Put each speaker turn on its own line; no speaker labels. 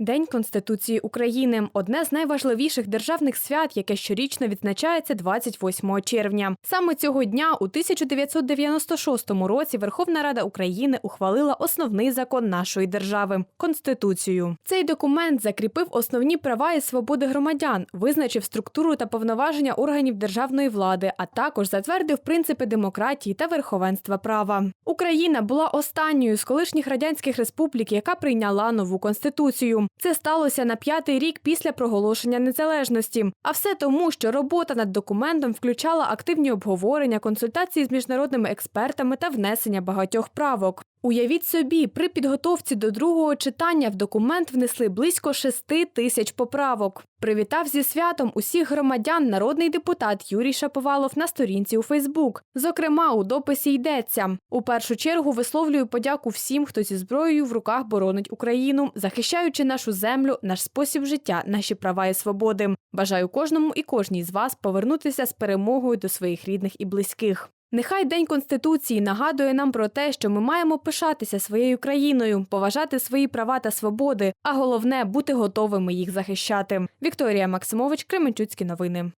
День Конституції України одне з найважливіших державних свят, яке щорічно відзначається 28 червня. Саме цього дня, у 1996 році, Верховна Рада України ухвалила основний закон нашої держави Конституцію. Цей документ закріпив основні права і свободи громадян, визначив структуру та повноваження органів державної влади, а також затвердив принципи демократії та верховенства права. Україна була останньою з колишніх радянських республік, яка прийняла нову конституцію. Це сталося на п'ятий рік після проголошення незалежності. А все тому, що робота над документом включала активні обговорення, консультації з міжнародними експертами та внесення багатьох правок. Уявіть собі, при підготовці до другого читання в документ внесли близько шести тисяч поправок. Привітав зі святом усіх громадян народний депутат Юрій Шаповалов на сторінці у Фейсбук. Зокрема, у дописі йдеться: у першу чергу висловлюю подяку всім, хто зі зброєю в руках боронить Україну, захищаючи нашу землю, наш спосіб життя, наші права і свободи. Бажаю кожному і кожній з вас повернутися з перемогою до своїх рідних і близьких. Нехай День Конституції нагадує нам про те, що ми маємо пишатися своєю країною, поважати свої права та свободи, а головне бути готовими їх захищати. Вікторія Максимович, Кременчуцькі новини.